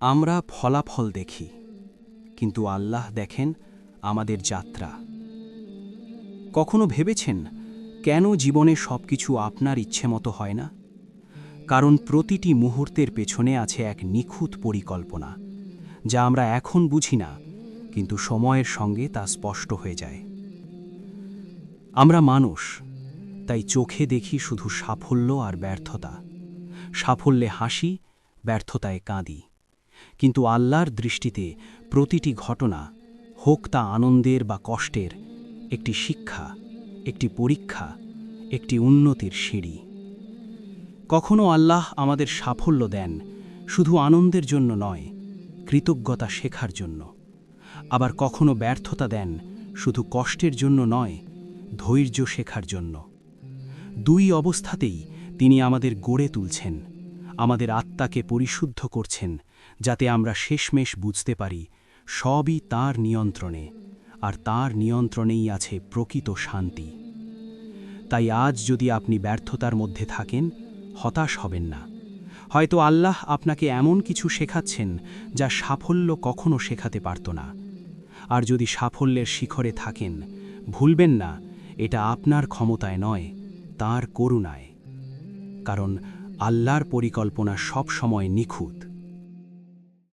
আমরা ফলাফল দেখি, কিন্তু আল্লাহ দেখেন আমাদের যাত্রা। কখনো ভেবেছেন কেন জীবনে সব কিছু আপনার ইচ্ছে মতো হয় না? কারণ প্রতিটি মুহূর্তের পেছনে আছে এক নিখুঁত পরিকল্পনা, যা আমরা এখন বুঝি না, কিন্তু সময়ের সঙ্গে তা স্পষ্ট হয়ে যায়। আমরা মানুষ, তাই চোখে দেখি শুধু সাফল্য আর ব্যর্থতা। সাফল্যে হাসি, ব্যর্থতায় কাঁদি। কিন্তু আল্লাহর দৃষ্টিতে প্রতিটি ঘটনা, হোক তা আনন্দের বা কষ্টের, একটি শিক্ষা, একটি পরীক্ষা, একটি উন্নতির সিঁড়ি। কখনো আল্লাহ আমাদের সাফল্য দেন শুধু আনন্দের জন্য নয়, কৃতজ্ঞতা শেখার জন্য। আবার কখনো ব্যর্থতা দেন শুধু কষ্টের জন্য নয়, ধৈর্য শেখার জন্য। দুই অবস্থাতেই তিনি আমাদের গড়ে তুলছেন। আমাদের আত্মাকে পরিশুদ্ধ করছেন, যাতে আমরা শেষমেশ বুঝতে পারি, সবই তার নিয়ন্ত্রণে, আর তার নিয়ন্ত্রণেই আছে প্রকৃত শান্তি। তাই আজ যদি আপনি ব্যর্থতার মধ্যে থাকেন, হতাশ হবেন না। হয়তো আল্লাহ আপনাকে এমন কিছু শেখাচ্ছেন, যা সাফল্য কখনো শেখাতে পারত না। আর যদি সাফল্যের শিখরে থাকেন, ভুলবেন না, এটা আপনার ক্ষমতায় নয়, তার করুণায়। কারণ আল্লাহর পরিকল্পনা সব সময় নিখুঁত।